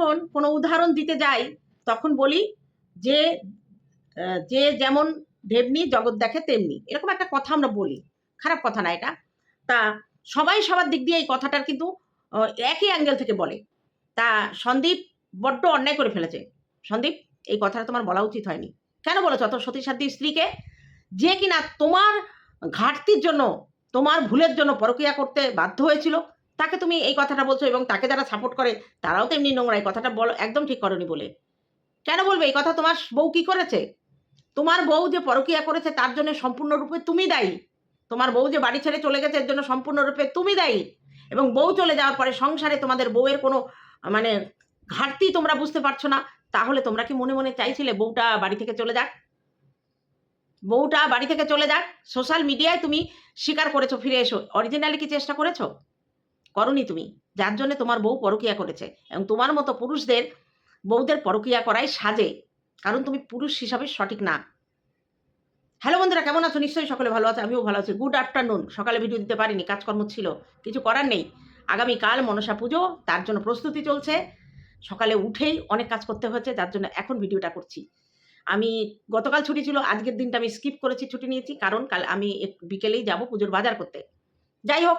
যখন কোনো উদাহরণ দিতে যাই, তখন বলি যে যে যেমন ঢেবনি জগৎ দেখে তেমনি। এরকম একটা কথা আমরা বলি। খারাপ কথা না এটা। তা সবাই সবার দিক দিয়ে এই কথাটার কিন্তু একই অ্যাঙ্গেল থেকে বলে। তা সন্দীপ বড্ড অন্যায় করে ফেলেছে। সন্দীপ, এই কথাটা তোমার বলা উচিত হয়নি। কেন বলেছ অত সতী সাধ্যী স্ত্রীকে? যে কিনা তোমার ঘাটতির জন্য, তোমার ভুলের জন্য পরকিয়া করতে বাধ্য হয়েছিল তাকে তুমি এই কথাটা বলছো এবং তাকে যারা সাপোর্ট করে, তারাও তেমনি নোংরা। এই কথাটা বলো, একদম ঠিক করনি বলে। কেন বলবে? এই কথা তোমার বউ কি করেছে? তোমার বউ যে পরকিয়া করেছে, তার জন্য সম্পূর্ণরূপে তুমি দায়ী। তোমার বউ যে বাড়ি ছেড়ে চলে গেছে, এর জন্য সম্পূর্ণরূপে তুমি দায়ী। এবং বউ চলে যাওয়ার পরে সংসারে তোমাদের বউয়ের কোনো মানে ঘাটতি তোমরা বুঝতে পারছ না, তাহলে তোমরা কি মনে মনে চাইছিলে বউটা বাড়ি থেকে চলে যাক? বউটা বাড়ি থেকে চলে যাক। সোশ্যাল মিডিয়ায় তুমি স্বীকার করেছ, ফিরে এসো। অরিজিনালি কি চেষ্টা করেছ? করনি তুমি। যার জন্য তোমার বউ পরকিয়া করেছে এবং তোমার মতো পুরুষদের বউদের পরকিয়া করাই সাজে। কারণ তুমি পুরুষ হিসাবে সঠিক না। হ্যালো বন্ধুরা, কেমন আছো? নিশ্চয়ই সকলে ভালো আছে, আমিও ভালো আছি। গুড আফটারনুন সকালে ভিডিও দিতে পারিনি, কাজকর্ম ছিল, কিছু করার নেই। আগামীকাল মনসা পুজো, তার জন্য প্রস্তুতি চলছে। সকালে উঠেই অনেক কাজ করতে হয়েছে, যার জন্য এখন ভিডিওটা করছি। আমি, গতকাল ছুটি ছিল, আজকের দিনটা আমি স্কিপ করেছি, ছুটি নিয়েছি। কারণ কাল আমি বিকেলেই যাব পুজোর বাজার করতে। যাই হোক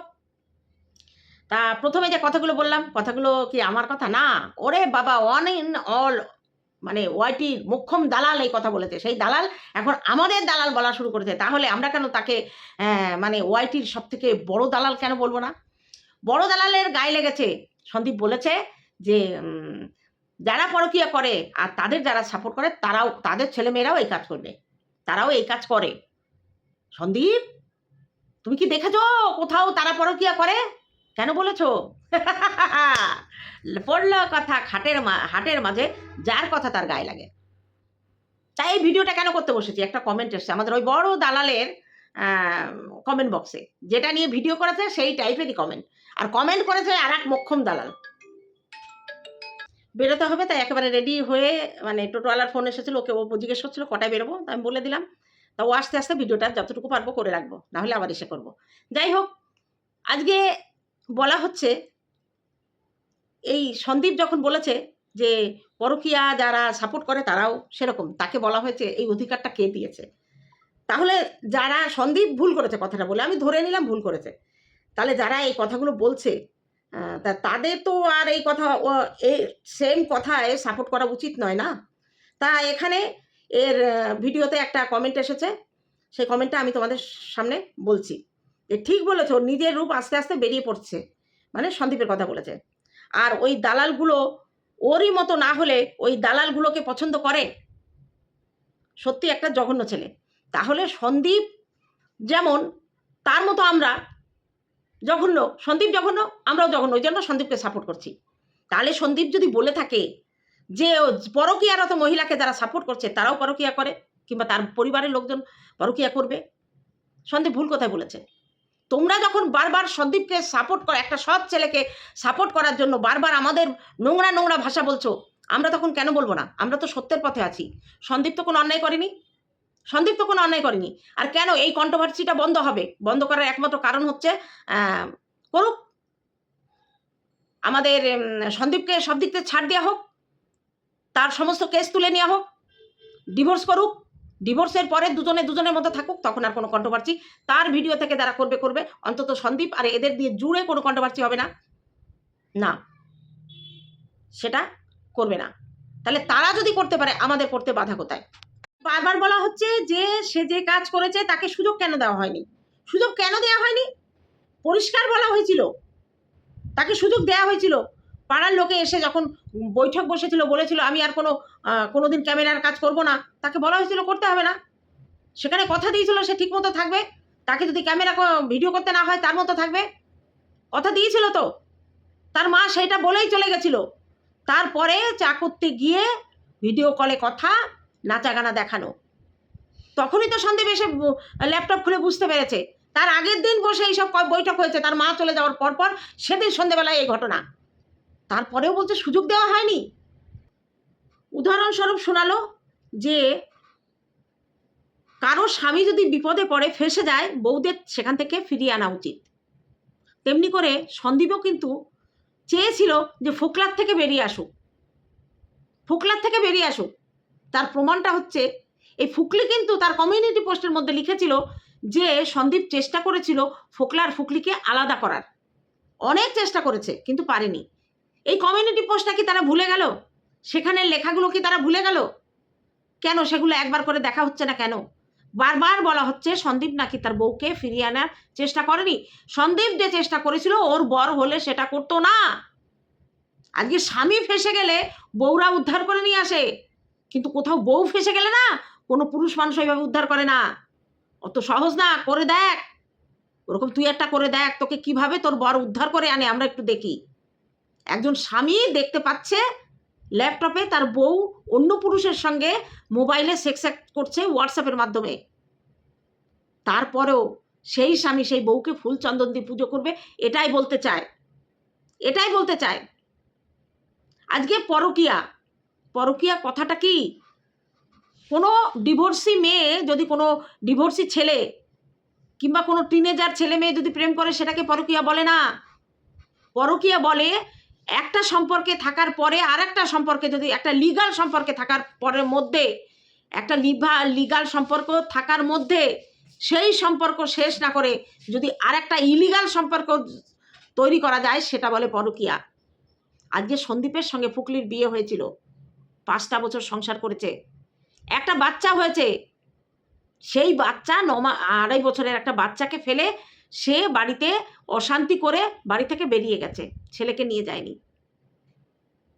তা প্রথমে যে কথাগুলো বললাম, কথাগুলো কি আমার কথা? না। ওরে বাবা ওয়ান ইন অল মানে ওয়াইটি মুখ্যম দালাল এই কথা বলেছে। সেই দালাল এখন আমাদের দালাল বলা শুরু করেছে। তাহলে আমরা কেন তাকে মানে ওয়াইটির সব থেকে বড় দালাল কেন বলব না? বড় দালালের গায়ে লেগেছে, সন্দীপ বলেছে যে যারা পরকিয়া করে আর তাদের যারা সাপোর্ট করে, তারাও, তাদের ছেলেমেয়েরাও এই কাজ করবে। তারাও এই কাজ করে। সন্দীপ, তুমি কি দেখেছ কোথাও তারা পরকিয়া করে? কেন বলেছ? পড়ল কথা খাটের হাটের মাঝে, যার কথা তার গায়ে লাগে। তাই এই ভিডিওটা কেন করতে বসেছি? একটা কমেন্ট এসছে আমাদের ওই বড় দালালের কমেন্ট বক্সে যেটা নিয়ে ভিডিও করেছে, সেই টাইপেরই কমেন্ট আর কমেন্ট করেছে আর এক মক্ষম দালাল। বেরোতে হবে, তাই একেবারে রেডি হয়ে মানে টোটোওয়ালার ফোন এসেছিল, ওকে ও জিজ্ঞেস করছিল, কটায় বেরোবো? তা আমি বলে দিলাম, তা ও আস্তে আস্তে ভিডিওটা যতটুকু পারব করে রাখব, নাহলে আবার এসে করব। যাই হোক, আজকে বলা হচ্ছে, এই সন্দীপ যখন বলেছে যে পরকিয়া যারা সাপোর্ট করে তারাও সেরকম, তাকে বলা হয়েছে এই অধিকারটা কে দিয়েছে? তাহলে যারা সন্দীপ ভুল করেছে কথাটা বলে, আমি ধরে নিলাম ভুল করেছে, তাহলে যারা এই কথাগুলো বলছে তা তাদের তো আর এই কথা এই সেম কথায় সাপোর্ট করা উচিত নয় না? তা এখানে এর ভিডিওতে একটা কমেন্ট এসেছে, সেই কমেন্টটা আমি তোমাদের সামনে বলছি। যে ঠিক বলেছ, নিজের রূপ আস্তে আস্তে বেরিয়ে পড়ছে। মানে সন্দীপের কথা বলেছে। আর ওই দালালগুলো ওরই মতো না হলে ওই দালালগুলোকে পছন্দ করে? সত্যি একটা জঘন্য ছেলে। তাহলে সন্দীপ যেমন, তার মতো আমরা জঘন্য, সন্দীপ জঘন্য, আমরাও জঘন্য, ওই জন্য সন্দীপকে সাপোর্ট করছি। তাহলে সন্দীপ যদি বলে থাকে যে পরকীয়ারত মহিলাকে যারা সাপোর্ট করছে, তারাও পরকীয়া করে, কিংবা তার পরিবারের লোকজন পরকীয়া করবে? সন্দীপ ভুল কথায় বলেছে। তোমরা যখন বারবার সন্দীপকে সাপোর্ট কর, একটা সৎ ছেলেকে সাপোর্ট করার জন্য বারবার আমাদের নোংরা নোংরা ভাষা বলছো, আমরা তখন কেন বলব না? আমরা তো সত্যের পথে আছি। সন্দীপ তো কোনো অন্যায় করেনি? সন্দীপ তো কোনো অন্যায় করেনি। আর কেন এই কন্ট্রোভার্সিটা বন্ধ হবে? বন্ধ করার একমাত্র কারণ হচ্ছে করুক। আমাদের সন্দীপকে সব দিক থেকে ছাড় দেওয়া হোক। তার সমস্ত কেস তুলে নেওয়া হোক। ডিভোর্স করুক। ডিভোর্সের পরে দুজনে দুজনের মধ্যে থাকুক, তখন আর কোনো কন্ট্রোভার্সি তার ভিডিও থেকে যারা করবে করবে। অন্তত সন্দীপ আর এদের দিয়ে জুড়ে কোনো কন্ট্রোভার্সি হবে না। না, সেটা করবে না। তাহলে তারা যদি করতে পারে, আমাদের করতে বাধা কোথায়? বারবার বলা হচ্ছে যে সে যে কাজ করেছে তাকে সুযোগ কেন দেওয়া হয়নি? সুযোগ কেন দেওয়া হয়নি? পরিষ্কার বলা হয়েছিল। তাকে সুযোগ দেওয়া হয়েছিল। পাড়ার লোকে এসে যখন বৈঠক বসেছিল বলেছিল আমি আর কোনো আহ, কোনোদিন ক্যামেরার কাজ করব না। তাকে বলা হয়েছিল করতে হবে না। সেখানে কথা দিয়েছিল সে ঠিক মতো থাকবে। তাকে যদি ক্যামেরা ভিডিও করতে না হয় তার মতো থাকবে। কথা দিয়েছিল তো। তার মা সেটা বলেই চলে গেছিল। তারপরে চা করতে গিয়ে ভিডিও কলে কথা নাচা গানা দেখানো। তখনই তো সন্দীপ এসে ল্যাপটপ খুলে বুঝতে পেরেছে। তার আগের দিন বসে এইসব বৈঠক হয়েছে। তার মা চলে যাওয়ার পর পর সেদিন সন্ধেবেলায় এই ঘটনা। তারপরেও বলছে সুযোগ দেওয়া হয়নি। উদাহরণস্বরূপ শোনালো যে, কারও স্বামী যদি বিপদে পড়ে, ফেসে যায়, বউদের সেখান থেকে ফিরিয়ে আনা উচিত। তেমনি করে সন্দীপও কিন্তু চেয়েছিল যে ফোকলার থেকে বেরিয়ে আসুক। ফোকলার থেকে বেরিয়ে আসুক। তার প্রমাণটা হচ্ছে, এই ফুকলি কিন্তু তার কমিউনিটি পোস্টের মধ্যে লিখেছিল যে, সন্দীপ চেষ্টা করেছিল ফোকলার ফুকলিকে আলাদা করার। অনেক চেষ্টা করেছে, কিন্তু পারেনি। এই কমিউনিটি পোস্টটা কি তারা ভুলে গেল? সেখানে লেখাগুলো কি তারা ভুলে গেল? কেন সেগুলো একবার করে দেখা হচ্ছে না কেন? বারবার বলা হচ্ছে সন্দীপ নাকি তার বউকে ফিরিয়ে আনার চেষ্টা করেনি। সন্দীপ যে চেষ্টা করেছিল, ওর বর হলে সেটা করতো না। আজকে স্বামী ফেসে গেলে বউরা উদ্ধার করে নিয়ে আসে। কিন্তু কোথাও বউ ফেসে গেলে না, কোনো পুরুষ মানুষ এইভাবে উদ্ধার করে না। অত সহজ না, করে দেখ। ওরকম তুই একটা করে দেখ, তোকে কীভাবে তোর বর উদ্ধার করে আনে, আমরা একটু দেখি। একজন স্বামী দেখতে পাচ্ছে ল্যাপটপে তার বউ অন্য পুরুষের সঙ্গে মোবাইলে সেক্স করছে হোয়াটসঅ্যাপের মাধ্যমে। তারপরেও সেই স্বামী সেই বউকে ফুল চন্দন দিয়ে পুজো করবে, এটাই বলতে চায়। এটাই বলতে চায়। আজকে পরকিয়া। পরকিয়া কথাটা কি? কোনো ডিভোর্সি মেয়ে যদি কোনো ডিভোর্সি ছেলে কিংবা কোনো টিনেজার ছেলে মেয়ে যদি প্রেম করে, সেটাকে পরকিয়া বলে না। পরকিয়া বলে একটা সম্পর্কে থাকার পরে আর একটা সম্পর্কে যদি একটা লিগাল সম্পর্কে থাকার পরের মধ্যে, একটা লিভা লিগাল সম্পর্ক থাকার মধ্যে সেই সম্পর্ক শেষ না করে যদি আর একটা ইলিগাল সম্পর্ক তৈরি করা যায়, সেটা বলে পরকিয়া। আজকে সন্দীপের সঙ্গে ফুকলির বিয়ে হয়েছিল, পাঁচটা বছর সংসার করেছে। একটা বাচ্চা হয়েছে, সেই বাচ্চা নমা আড়াই বছরের একটা বাচ্চাকে ফেলে সে বাড়িতে অশান্তি করে বাড়ি থেকে বেরিয়ে গেছে। ছেলেকে নিয়ে যায়নি।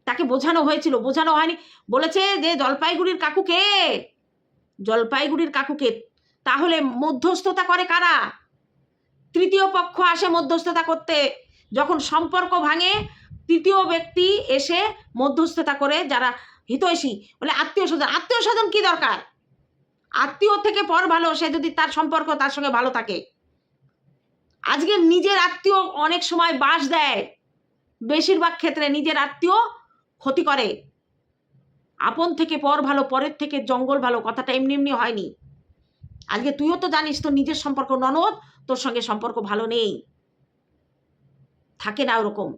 তাকে বোঝানো হয়েছিল। বোঝানো হয়নি। বলেছে যে, জলপাইগুড়ির কাকুকে জলপাইগুড়ির কাকুকে তাহলে মধ্যস্থতা করে কারা? তৃতীয় পক্ষ আসে মধ্যস্থতা করতে। যখন সম্পর্ক ভাঙে, তৃতীয় ব্যক্তি এসে মধ্যস্থতা করে যারা হিতৈষী। বলে, আত্মীয় স্বজন। আত্মীয় স্বজন কী দরকার? আত্মীয় থেকে পর ভালো, সে যদি তার সম্পর্ক তার সঙ্গে ভালো থাকে। আজকে নিজের আত্মীয় অনেক সময় বাস দেয়। বেশিরভাগ ক্ষেত্রে নিজের আত্মীয় ক্ষতি করে। আপন থেকে পর ভালো, পরের থেকে জঙ্গল ভালো কথাটা এমনি এমনি হয়নি। আজকে তুইও তো জানিস তোর নিজের সম্পর্ক ননদ, তোর সঙ্গে সম্পর্ক ভালো নেই। থাকে না ওরকম।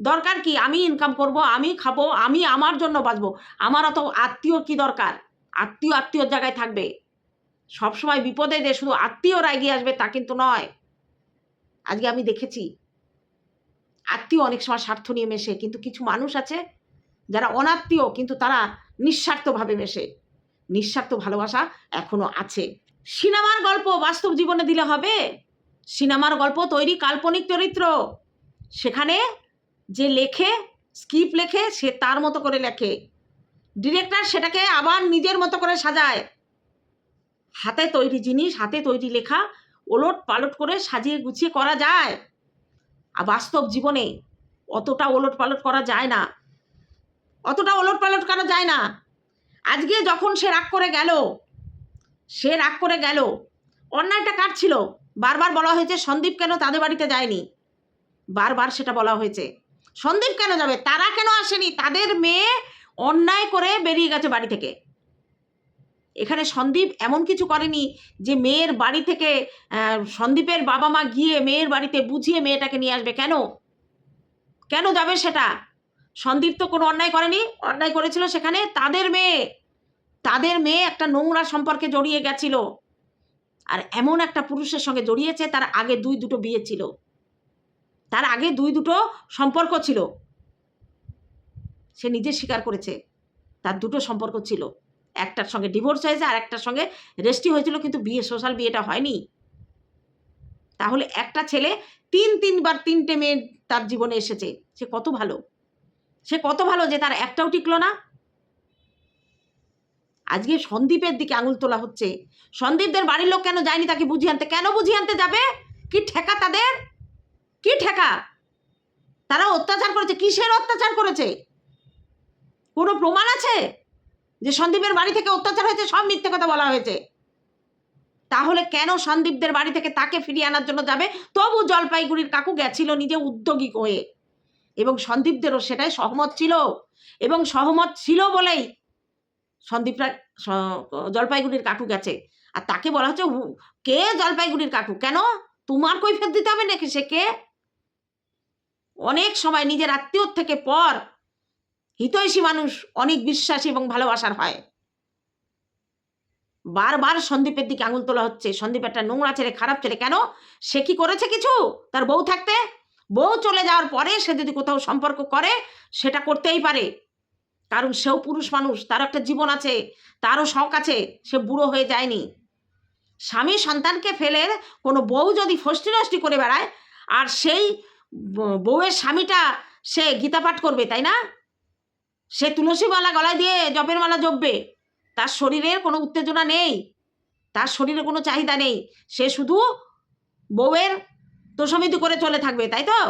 দরকার কি? আমি ইনকাম করব, আমি খাব, আমি আমার জন্য বাঁচবো। আমার অত আত্মীয় কি দরকার? আত্মীয় আত্মীয়র জায়গায় থাকবে। সবসময় বিপদে যে শুধু আত্মীয়রা এগিয়ে আসবে তা কিন্তু নয়। আজকে আমি দেখেছি। আত্মীয় অনেক সময় স্বার্থ নিয়ে মেশে, কিন্তু কিছু মানুষ আছে যারা অনাত্মীয়, কিন্তু তারা নিঃস্বার্থভাবে মেশে। নিঃস্বার্থ ভালোবাসা এখনও আছে। সিনেমার গল্প বাস্তব জীবনে দিলে হবে। সিনেমার গল্প তৈরি কাল্পনিক চরিত্র। সেখানে যে লেখে, স্ক্রিপ্ট লেখে, সে তার মতো করে লেখে। ডিরেক্টর সেটাকে আবার নিজের মতো করে সাজায়। হাতে তৈরি জিনিস, হাতে তৈরি লেখা ওলট পালট করে সাজিয়ে গুছিয়ে করা যায়। আর বাস্তব জীবনে অতটা ওলট পালট করা যায় না। অতটা ওলট পালট করা যায় না। আজকে যখন সে রাগ করে গেল, সে রাগ করে গেল, অন্যায়টা কার ছিল? বারবার বলা হয়েছে, সন্দীপ কেন তাদের বাড়িতে যায়নি? বারবার সেটা বলা হয়েছে। সন্দীপ কেন যাবে? তারা কেন আসেনি? তাদের মেয়ে অন্যায় করে বেরিয়ে গেছে বাড়ি থেকে। এখানে সন্দীপ এমন কিছু করেনি যে মেয়ের বাড়ি থেকে সন্দীপের বাবা মা গিয়ে মেয়ের বাড়িতে বুঝিয়ে মেয়েটাকে নিয়ে আসবে। কেন? কেন যাবে সেটা? সন্দীপ তো কোনো অন্যায় করেনি, অন্যায় করেছিল সেখানে তাদের মেয়ে। তাদের মেয়ে একটা নোংরা সম্পর্কে জড়িয়ে গেছিল। আর এমন একটা পুরুষের সঙ্গে জড়িয়েছে, তার আগে দুই দুটো বিয়ে ছিল। তার আগে দুই দুটো সম্পর্ক ছিল। সে নিজে স্বীকার করেছে, তার দুটো সম্পর্ক ছিল। একটার সঙ্গে ডিভোর্স হয়েছে, আর একটার সঙ্গে রেস্টি হয়েছিল, কিন্তু বিয়ে সোশ্যাল বিয়েটা হয়নি। তাহলে একটা ছেলে তিন, তিনবার তিনটে মেয়ে তার জীবনে এসেছে, সে কত ভালো? সে কত ভালো যে তার একটাও টিকলো না? আজকে সন্দীপের দিকে আঙুল তোলা হচ্ছে। সন্দীপদের বাড়ির লোক কেন যায়নি তাকে বুঝিয়ে আনতে? কেন বুঝিয়ে আনতে যাবে? কি ঠেকা তাদের? কি ঠেকা? তারা অত্যাচার করেছে। কিসের অত্যাচার করেছে? কোনো প্রমাণ আছে? যে সন্দীপের বাড়ি থেকে অত্যাচার হয়েছে, সব মিথ্যে কথা বলা হয়েছে। তাহলে কেন সন্দীপদের বাড়ি থেকে তাকে ফিরিয়ে আনার জন্য যাবে? তবু জলপাইগুড়ির কাকু গেছিল নিজে উদ্যোগী হয়ে। এবং সন্দীপদেরও সেটাই সহমত ছিল। এবং সহমত ছিল বলেই সন্দীপরা জলপাইগুড়ির কাকু গেছে। আর তাকে বলা হচ্ছে কে জলপাইগুড়ির কাকু? কেন? তোমার কই কৈফিয়ত দিতে হবে নাকি সে কে? অনেক সময় নিজের আত্মীয়র থেকে পর হিতৈষী মানুষ অনেক বিশ্বাসী এবং ভালোবাসার হয়। বারবার সন্দীপের দিকে আঙুল তোলা হচ্ছে। সন্দীপ একটা নোংরা ছেলে, খারাপ ছেলে। কেন? সে কি করেছে কিছু? তার বউ থাকতে? বউ চলে যাওয়ার পরে সে যদি কোথাও সম্পর্ক করে, সেটা করতেই পারে। কারণ সেও পুরুষ মানুষ তার একটা জীবন আছে, তারও শখ আছে, সে বুড়ো হয়ে যায়নি। স্বামী সন্তানকে ফেলে কোনো বউ যদি ফষ্টি নষ্টি করে বেড়ায়, আর সেই বউয়ের স্বামীটা সে গীতা পাঠ করবে, তাই না? সে তুলসী মালা গলায় দিয়ে জপের মালা জপবে। তার শরীরের কোনো উত্তেজনা নেই। তার শরীরে কোনো চাহিদা নেই। সে শুধু বউয়ের তোষমিতি করে চলে থাকবে, তাই তো?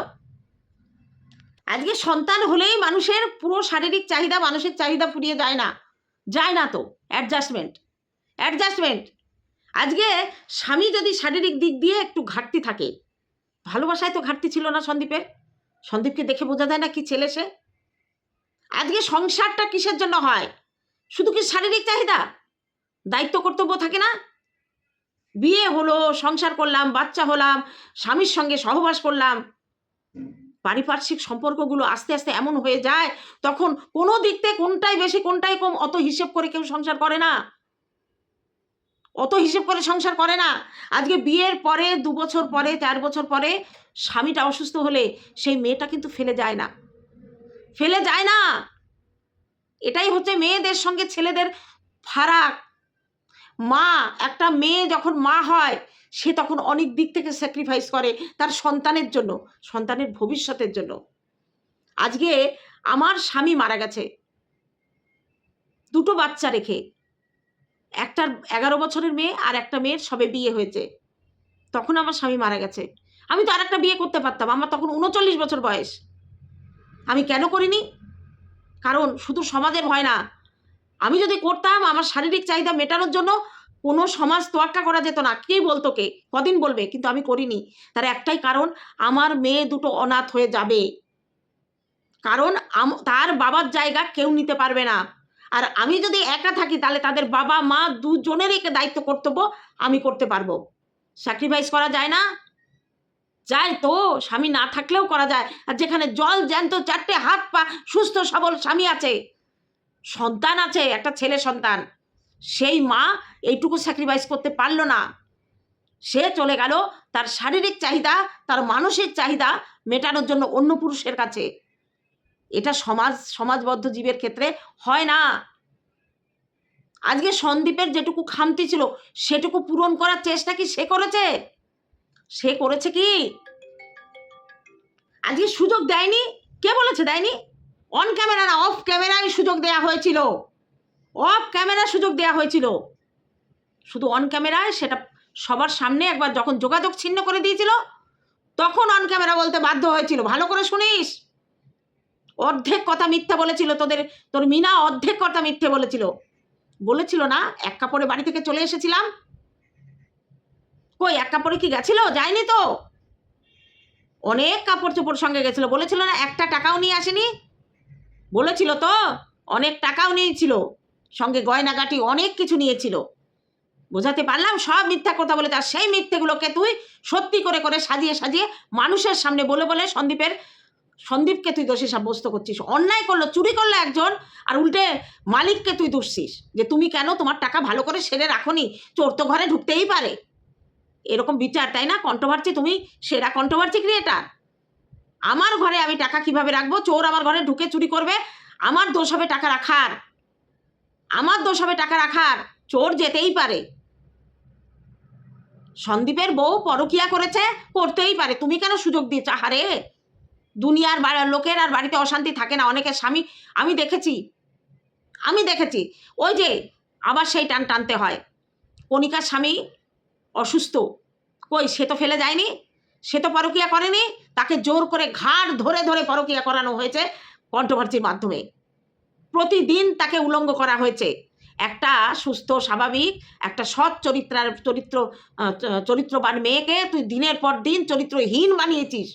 আজকে সন্তান হলেই মানুষের পুরো শারীরিক চাহিদা মানসিক চাহিদা ফুরিয়ে যায় না। যায় না তো। অ্যাডজাস্টমেন্ট অ্যাডজাস্টমেন্ট আজকে স্বামী যদি শারীরিক দিক দিয়ে একটু ঘাটতি থাকে, ভালোবাসায় তো ঘাটতি ছিল না সন্দীপের। সন্দীপকে দেখে বোঝা যায় না কি ছেলে সে। আজকে সংসারটা কিসের জন্য হয়? শুধু কি শারীরিক চাহিদা? দায়িত্ব কর্তব্য থাকে না? বিয়ে হলো, সংসার করলাম, বাচ্চা হলাম, স্বামীর সঙ্গে সহবাস করলাম। পারিপার্শ্বিক সম্পর্কগুলো আস্তে আস্তে এমন হয়ে যায়, তখন কোনো দিক থেকে কোনটাই বেশি, কোনটাই কম অত হিসেব করে কেউ সংসার করে না। অত হিসেব করে সংসার করে না। আজকে বিয়ের পরে, দু বছর পরে, চার বছর পরে স্বামীটা অসুস্থ হলে সেই মেয়েটা কিন্তু ফেলে যায় না। ফেলে যায় না। এটাই হচ্ছে মেয়েদের সঙ্গে ছেলেদের ফারাক। মা, একটা মেয়ে যখন মা হয়, সে তখন অনেক দিক থেকে স্যাক্রিফাইস করে তার সন্তানের জন্য, সন্তানের ভবিষ্যতের জন্য। আজকে আমার স্বামী মারা গেছে। দুটো বাচ্চা রেখে। একটার এগারো বছরের মেয়ে আর একটা মেয়ের সবে বিয়ে হয়েছে। তখন আমার স্বামী মারা গেছে। আমি তো আর একটা বিয়ে করতে পারতাম। আমার তখন উনচল্লিশ বছর বয়স। আমি কেন করিনি? কারণ শুধু সমাজের ভয় না। আমি যদি করতাম, আমার শারীরিক চাহিদা মেটানোর জন্য কোনো সমাজ তোয়াক্কা করা যেত না। কে বলতো কে? কদিন বলবে, কিন্তু আমি করিনি। তার একটাই কারণ, আমার মেয়ে দুটো অনাথ হয়ে যাবে। কারণ তার বাবার জায়গা কেউ নিতে পারবে না। আর আমি যদি একা থাকি, তাহলে তাদের বাবা মা দুজনেরই দায়িত্ব কর্তব্য আমি করতে পারব। স্যাক্রিফাইস করা যায় না। যায় তো? স্বামী না থাকলেও করা যায়। আর যেখানে জল জ্যান্ত চারটে হাত পা, সুস্থ সবল স্বামী আছে। সন্তান আছে, একটা ছেলে সন্তান। সেই মা এইটুকু স্যাক্রিফাইস করতে পারল না। সে চলে গেল তার শারীরিক চাহিদা, তার মানসিক চাহিদা মেটানোর জন্য অন্য পুরুষের কাছে। এটা সমাজ, সমাজবদ্ধ জীবের ক্ষেত্রে হয় না। আজকে সন্দীপের যেটুকু খামতি ছিল, সেটুকু পূরণ করার চেষ্টা কি সে করেছে? সে করেছে কি? আজকে সুযোগ দেয়নি? কে বলেছে দেয়নি? অন ক্যামেরা না অফ ক্যামেরায় সুযোগ দেয়া হয়েছিল। অফ ক্যামেরা সুযোগ দেয়া হয়েছিল। শুধু অন ক্যামেরায় সেটা সবার সামনে একবার যখন যোগাযোগ ছিন্ন করে দিয়েছিল, তখন অন ক্যামেরা বলতে বাধ্য হয়েছিল। ভালো করে শুনিস। অর্ধেক কথা মিথ্যা বলেছিল তোদের, তোর মিনা অর্ধেক কথা মিথ্যে বলেছিল। বলেছিল না, এক কাপড়ে বাড়ি থেকে চলে এসেছিলাম। কই, এক কাপড়ে কি গেছিল? যায়নি তো। অনেক কাপড় চোপড় সঙ্গে গেছিল। বলেছিল না, একটা টাকাও নিয়ে আসেনি? বলেছিল তো, অনেক টাকাও নিয়েছিল। সঙ্গে গয়নাগাটি অনেক কিছু নিয়েছিল। বোঝাতে পারলাম, সব মিথ্যা কথা বলে তার সেই মিথ্যেগুলোকে তুই সত্যি করে করে সাজিয়ে সাজিয়ে মানুষের সামনে বলে বলে সন্দীপের, সন্দীপকে তুই দোষী সাব্যস্ত করছিস। অন্যায় করল, চুরি করল একজন, আর উল্টে মালিককে তুই দোষছিস যে তুমি কেন তোমার টাকা ভালো করে সেরে রাখোনি? চোর তো ঘরে ঢুকতেই পারে। এরকম বিচার, তাই না? কন্ট্রোভার্সি তুমি সেরা কন্ট্রোভার্সি ক্রিয়েটার আমার ঘরে আমি টাকা কীভাবে রাখব? চোর আমার ঘরে ঢুকে চুরি করবে। আমার দোষ হবে টাকা রাখার। আমার দোষ হবে টাকা রাখার। চোর যেতেই পারে। সন্দীপের বউ পরকিয়া করেছে, করতেই পারে। তুমি কেন সুযোগ দিয়েছ? আহারে! দুনিয়ার লোকের আর বাড়িতে অশান্তি থাকে না। অনেকের স্বামী, আমি দেখেছি। আমি দেখেছি। ওই যে আবার সেই টান টানতে হয়। কণিকার স্বামী অসুস্থ। কই, সে তো ফেলে যায়নি? সে তো পরকিয়া করেনি? তাকে জোর করে ঘাড় ধরে ধরে পরকিয়া করানো হয়েছে কন্ট্রোভার্সির মাধ্যমে। প্রতিদিন তাকে উলঙ্গ করা হয়েছে। একটা সুস্থ, স্বাভাবিক, একটা সৎ চরিত্রার, চরিত্র চরিত্রবান মেয়েকে তুই দিনের পর দিন চরিত্রহীন বানিয়েছিস।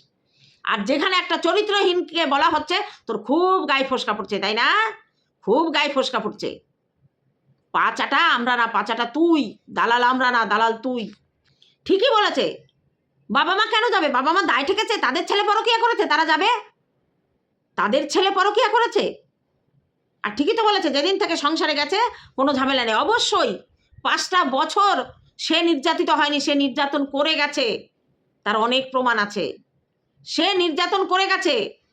আর যেখানে একটা চরিত্রহীনকে বলা হচ্ছে, তোর খুব গায়ে ফোসকা পড়ছে, তাই না? খুব গায়ে ফোসকা পড়ছে। পাচাটা আমরা না, পাচাটা তুই। দালাল আমরা না, দালাল তুই। ঠিকই বলেছে। বাবা মা কেন যাবে? বাবা মা দায় ঠেকেছে। তাদের ছেলে পরকিয়া করেছে, তারা যাবে? তাদের ছেলে পরকিয়া করেছে? আর ঠিকই তো বলেছে, যেদিন থেকে সংসারে গেছে, কোনো ঝামেলা নেই। অবশ্যই পাঁচটা বছর সে নির্যাতিত হয়নি, সে নির্যাতন করে গেছে। তার অনেক প্রমাণ আছে। সে নির্যাতন করে গেছে।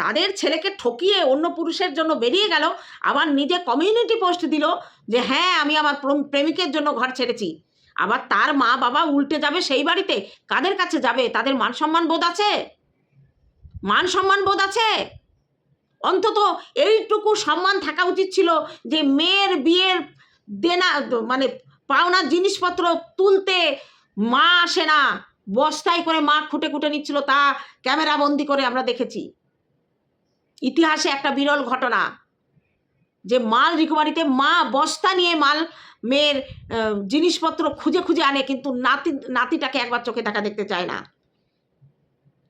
তাদের ছেলেকে ঠকিয়ে অন্য পুরুষের জন্য বেরিয়ে গেল। আবার নিজে কমিউনিটি পোস্ট দিল যে হ্যাঁ আমি আমার প্রেমিকের জন্য ঘর ছেড়েছি। আবার তার মা বাবা উল্টে যাবে সেই বাড়িতে। কাদের কাছে যাবে? তাদের মান সম্মান বোধ আছে? মান সম্মান বোধ আছে? অন্তত এইটুকু সম্মান থাকা উচিত ছিল যে, মেয়ের বিয়ের দেনা মানে পাওনার জিনিসপত্র তুলতে মা আসে না। বস্তায় করে মা খুঁটে খুঁটে নিচ্ছিল, তা ক্যামেরা বন্দি করে আমরা দেখেছি। ইতিহাসে একটা বিরল ঘটনা। যে মাল রিকভারিতে মা বস্তা নিয়ে মাল মেয়ের জিনিসপত্র খুঁজে খুঁজে আনে, কিন্তু নাতি, নাতিটাকে একবার চোখে দেখা দেখতে চায় না।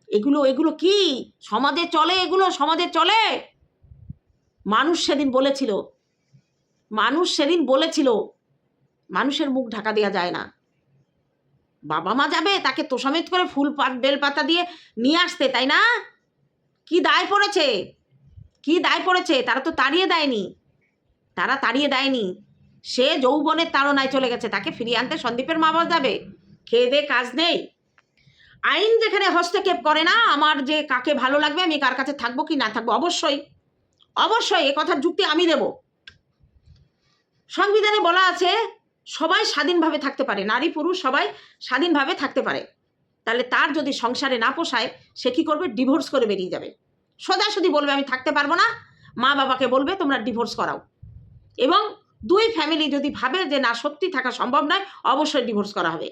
এগুলো এগুলো কি? সমাজে চলে এগুলো? সমাজে চলে? মানুষ সেদিন বলেছিল। মানুষ সেদিন বলেছিল, মানুষের মুখ ঢাকা দেওয়া যায় না। বাবা মা যাবে, তাকে তোষামেত করে ফুল পাত বেলপাতা দিয়ে নিয়ে আসতে, তাই না? কি দায় পড়েছে? কি দায় পড়েছে? তারা তো তাড়িয়ে দেয়নি। তারা তাড়িয়ে দেয়নি। সে যৌবনের তাড়নায় চলে গেছে। তাকে ফিরিয়ে আনতে সন্দীপের মা বাবা যাবে। খেয়ে দে কাজ নেই। আইন যেখানে হস্তক্ষেপ করে না, আমার যে কাকে ভালো লাগবে, আমি কার কাছে থাকব কি না থাকব? অবশ্যই। অবশ্যই এ কথার যুক্তি আমি দেব। সংবিধানে বলা আছে, সবাই স্বাধীনভাবে থাকতে পারে। নারী, পুরুষ সবাই স্বাধীনভাবে থাকতে পারে। তাহলে তার যদি সংসারে না পোষায়, সে কী করবে? ডিভোর্স করে বেরিয়ে যাবে। সোজাসুজি বলবে, আমি থাকতে পারব না। মা বাবাকে বলবে, তোমরা ডিভোর্স করাও। এবং দুই ফ্যামিলি যদি ভাবে যে, না, সত্যি থাকা সম্ভব নয়, অবশ্যই ডিভোর্স করা হবে।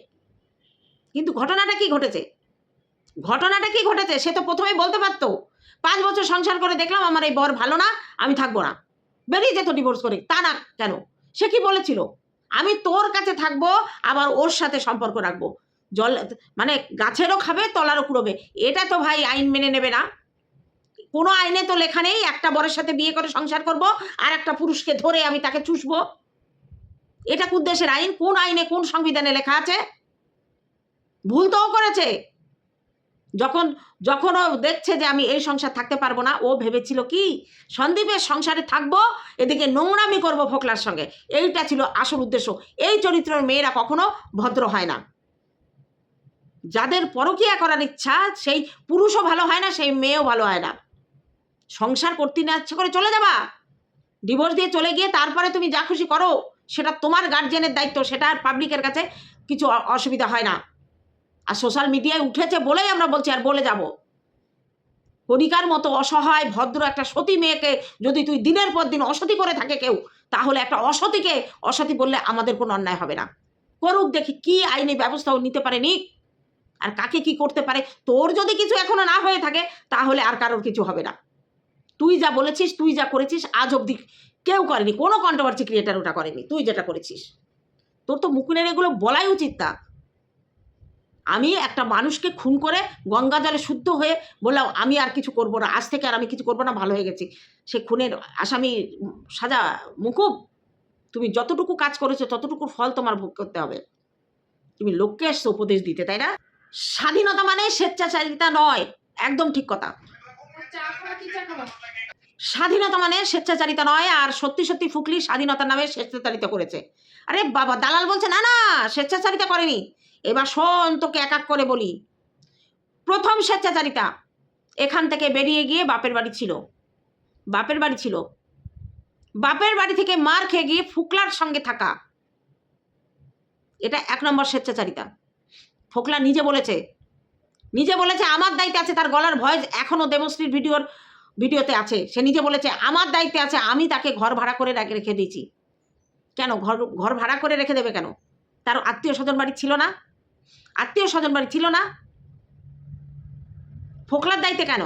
কিন্তু ঘটনাটা কি ঘটেছে? ঘটনাটা কি ঘটেছে? সে তো প্রথমেই বলতে পারতো, পাঁচ বছর সংসার করে দেখলাম আমার এই বর ভালো না, আমি থাকব না। বেরিয়ে যেত ডিভোর্স করে, তা না কেন? সে কি বলেছিল? আমি তোর কাছে থাকব, আবার ওর সাথে সম্পর্ক রাখব। জল মানে গাছেরও খাবে, তলারও কুড়োবে। এটা তো ভাই আইন মেনে নেবে না। কোনো আইনে তো লেখা নেই, একটা বরের সাথে বিয়ে করে সংসার করব, আর একটা পুরুষকে ধরে আমি তাকে চুষবো। এটা কোন দেশের আইন? কোন আইনে কোন সংবিধানে লেখা আছে? ভুল তো করেছে। যখন যখন ও দেখছে যে আমি এই সংসার থাকতে পারব না, ও ভেবেছিল কি? সন্দীপের সংসারে থাকব, এদিকে নোংরামি করব ফোকলার সঙ্গে। এইটা ছিল আসল উদ্দেশ্য। এই চরিত্রের মেয়েরা কখনো ভদ্র হয় না। যাদের পরকিয়া করার ইচ্ছা, সেই পুরুষও ভালো হয় না, সেই মেয়েও ভালো হয় না। সংসার করতে না ইচ্ছে করে চলে যাবা। ডিভোর্স দিয়ে চলে গিয়ে তারপরে তুমি যা খুশি করো, সেটা তোমার গার্জেনের দায়িত্ব, সেটা আর পাবলিকের কাছে কিছু অসুবিধা হয় না। আর সোশ্যাল মিডিয়ায় উঠেছে বলেই আমরা বলছি, আর বলে যাব। কণিকার মতো অসহায়, ভদ্র একটা সতী মেয়েকে যদি তুই দিনের পর দিন অসতী করে থাকে কেউ, তাহলে একটা অসতীকে অসতী বললে আমাদের কোনো অন্যায় হবে না। করুক, দেখি কি আইনি ব্যবস্থা ও নিতে পারে নিক আর কাকে কি করতে পারে? তোর যদি কিছু এখনও না হয়ে থাকে, তাহলে আর কারোর কিছু হবে না। তুই যা বলেছিস, তুই যা করেছিস, আজ অবধি কেউ করেনি, কোনো কন্ট্রোভার্সি ক্রিয়েটার ওটা করেনি, তুই যেটা করেছিস। তোর তো মুকুনের এগুলো বলাই উচিত তা। আমি একটা মানুষকে খুন করে গঙ্গা জলে শুদ্ধ হয়ে বললাম, আমি আর কিছু করব না, আজ থেকে আর আমি কিছু করব না, ভালো হয়ে গেছি। সে খুনের আসামি সাজা, মুকুব, তুমি যতটুকু কাজ করেছ, ততটুকু ফল তোমার ভোগ করতে হবে। তুমি লোককে এসছো উপদেশ দিতে, তাই না? স্বাধীনতা মানে স্বেচ্ছাচারিতা নয়, একদম ঠিক কথা। স্বাধীনতা মানে স্বেচ্ছাচারিতা নয়, আর সত্যি সত্যি ফুকলি স্বাধীনতার নামে স্বেচ্ছাচারিতা করেছে। আরে বাবা, দালাল বলছে, না না, স্বেচ্ছাচারিতা করেনি। এবার শোন, তোকে এক এক করে বলি। প্রথম স্বেচ্ছাচারিতা এখান থেকে বেরিয়ে গিয়ে বাপের বাড়ি ছিল। বাপের বাড়ি ছিল। বাপের বাড়ি থেকে মার খেয়ে গিয়ে ফুকলার সঙ্গে থাকা। এটা এক নম্বর স্বেচ্ছাচারিতা। ফোকলা নিজে বলেছে নিজে বলেছে, আমার দায়িত্বে আছে। তার গলার ভয়েস এখনও দেবশ্রীর ভিডিওর ভিডিওতে আছে। সে নিজে বলেছে, আমার দায়িত্বে আছে, আমি তাকে ঘর ভাড়া করে রেখে দিয়েছি। কেন? ঘর ঘর ভাড়া করে রেখে দেবে কেন? তার আত্মীয় স্বজন বাড়ি ছিল না? আত্মীয় স্বজন বাড়ি ছিল না? ফোকলার দায়িত্বে কেন?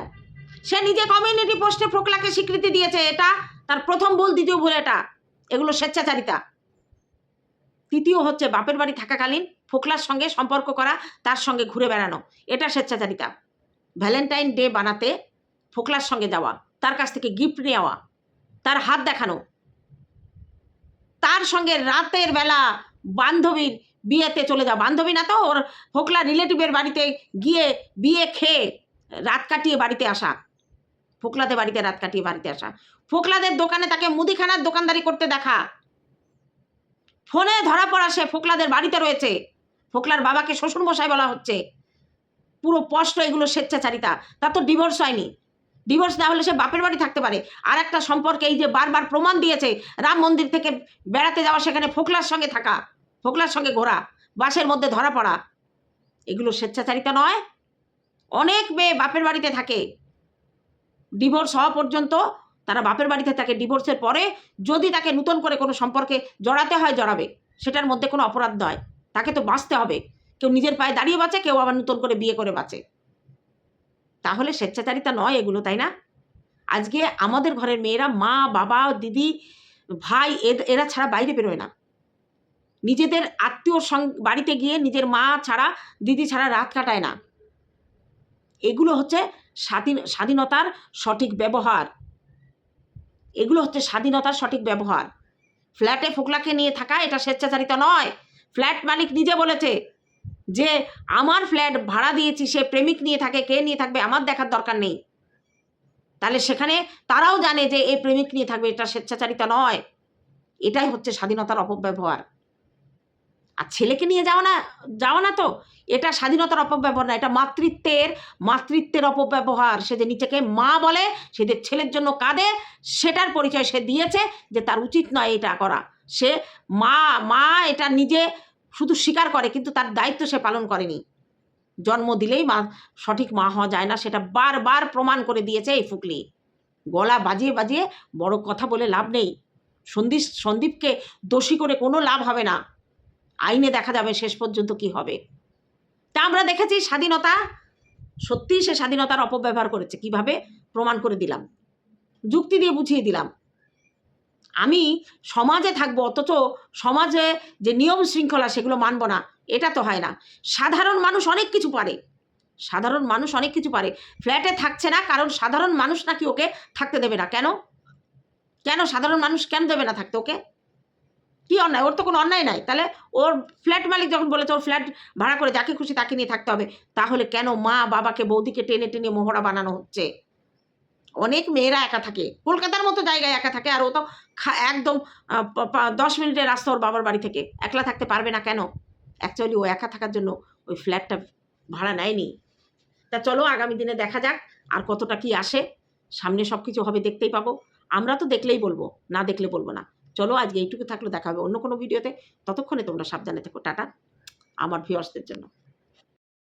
সে নিজে কমিউনিটি পোস্টে ফোকলাকে স্বীকৃতি দিয়েছে, এটা তার প্রথম ভুল, দ্বিতীয় ভুল, এটা। এগুলো স্বেচ্ছাচারিতা। তৃতীয় হচ্ছে, বাপের বাড়ি থাকাকালীন ফোকলার সঙ্গে সম্পর্ক করা, তার সঙ্গে ঘুরে বেড়ানো। এটা স্বেচ্ছাচারিতা। ভ্যালেন্টাইন ডে বানাতে ফোকলার সঙ্গে যাওয়া, তার কাছ থেকে গিফট নেওয়া, তার হাত দেখানো। তার সঙ্গে রাতের বেলা বান্ধবীর বিয়েতে চলে যাওয়া। বান্ধবী না তো, ওর ফোকলা রিলেটিভের বাড়িতে গিয়ে বিয়ে খেয়ে রাত কাটিয়ে বাড়িতে আসা। ফোকলাদের বাড়িতে রাত কাটিয়ে বাড়িতে আসা। ফোকলাদের দোকানে তাকে মুদিখানার দোকানদারি করতে দেখা। ফোনে ধরা পড়া সে ফোকলাদের বাড়িতে রয়েছে। ফোকলার বাবাকে শ্বশুর মশাই বলা হচ্ছে। পুরো স্পষ্ট এগুলো স্বেচ্ছাচারিতা। তার তো ডিভোর্স হয়নি। ডিভোর্স না হলে সে বাপের বাড়ি থাকতে পারে। আর একটা সম্পর্কে এই যে বারবার প্রমাণ দিয়েছে, রাম মন্দির থেকে বেড়াতে যাওয়া সেখানে ফোকলার সঙ্গে থাকা, ফোকলার সঙ্গে ঘোরা বাসের মধ্যে ধরা পড়া। এগুলো স্বেচ্ছাচারিতা নয়। অনেক মেয়ে বাপের বাড়িতে থাকে। ডিভোর্স হওয়া পর্যন্ত তারা বাপের বাড়িতে থাকে। ডিভোর্সের পরে যদি তাকে নতুন করে কোনো সম্পর্কে জড়াতে হয়, জড়াবে। সেটার মধ্যে কোনো অপরাধ নয়। তাকে তো বাঁচতে হবে। কেউ নিজের পায়ে দাঁড়িয়ে বাঁচে, কেউ আবার নতুন করে বিয়ে করে বাঁচে। তাহলে স্বেচ্ছাচারিতা নয় এগুলো, তাই না? আজকে আমাদের ঘরের মেয়েরা, মা, বাবা, দিদি, ভাই এরা ছাড়া বাইরে বেরোয় না। নিজেদের আত্মীয় বাড়িতে গিয়ে নিজের মা ছাড়া, দিদি ছাড়া রাত কাটায় না। এগুলো হচ্ছে স্বাধীন, স্বাধীনতার সঠিক ব্যবহার। এগুলো হচ্ছে স্বাধীনতার সঠিক ব্যবহার। ফ্ল্যাটে ফোকলাকে নিয়ে থাকা এটা স্বেচ্ছাচারিতা নয়। ফ্ল্যাট মালিক নিজে বলেছে যে, আমার ফ্ল্যাট ভাড়া দিয়েছি, সে প্রেমিক নিয়ে থাকে, কে নিয়ে থাকবে, আমার দেখার দরকার নেই। তাহলে সেখানে তারাও জানে যে এই প্রেমিক নিয়ে থাকবে, এটা স্বেচ্ছাচারিতা নয়। এটাই হচ্ছে স্বাধীনতার অপব্যবহার। আর ছেলেকে নিয়ে যাওয়া না যাওয়া না তো, এটা স্বাধীনতার অপব্যবহার না, এটা মাতৃত্বের মাতৃত্বের অপব্যবহার। সে যে নিজেকে মা বলে, সে যে ছেলের জন্য কাঁদে, সেটার পরিচয় সে দিয়েছে যে, তার উচিত নয় এটা করা। সে মা মা এটা নিজে শুধু স্বীকার করে, কিন্তু তার দায়িত্ব সে পালন করেনি। জন্ম দিলেই মা, সঠিক মা হওয়া যায় না, সেটা বারবার প্রমাণ করে দিয়েছে এই ফুকলি। গলা বাজিয়ে বাজিয়ে বড় কথা বলে লাভ নেই। সন্দীপ, সন্দীপকে দোষী করে কোনো লাভ হবে না। আইনে দেখা যাবে শেষ পর্যন্ত কি হবে। তা আমরা দেখেছি স্বাধীনতা, সত্যিই সে স্বাধীনতার অপব্যবহার করেছে। কীভাবে? প্রমাণ করে দিলাম। যুক্তি দিয়ে বুঝিয়ে দিলাম। আমি সমাজে থাকব, অথচ সমাজে যে নিয়ম শৃঙ্খলা সেগুলো মানব না, এটা তো হয় না। সাধারণ মানুষ অনেক কিছু পারে। সাধারণ মানুষ অনেক কিছু পারে। ফ্ল্যাটে থাকছে না, কারণ সাধারণ মানুষ নাকি ওকে থাকতে দেবে না। কেন? কেন সাধারণ মানুষ কেন দেবে না থাকতে ওকে? কি অন্যায়? ওর তো কোনো অন্যায় নাই। তাহলে ওর ফ্ল্যাট মালিক যখন বলেছে, ওর ফ্ল্যাট ভাড়া করে যাকে খুশি তাকে নিয়ে থাকতে হবে, তাহলে কেন মা বাবাকে বৌদিকে টেনে টেনে মোহরা বানানো হচ্ছে? অনেক মেয়েরা একা থাকে। কলকাতার মতো জায়গায় একা থাকে আর ও তো একদম দশ মিনিটের রাস্তা ওর বাবার বাড়ি থেকে। একলা থাকতে পারবে না কেন? অ্যাকচুয়ালি ও একা থাকার জন্য ওই ফ্ল্যাটটা ভাড়া নেয়নি। তা চলো আগামী দিনে দেখা যাক আর কতটা কি আসে। সামনে সব কিছু হবে, দেখতেই পাবো। আমরা তো দেখলেই বলব, না দেখলে বলব না। চলো আজকে এইটুকু থাকলে, দেখা হবে অন্য কোনো ভিডিওতে। ততক্ষণে তোমরা সাবধানে থেকো, টাটা। আমার ভিউয়ার্সদের জন্য।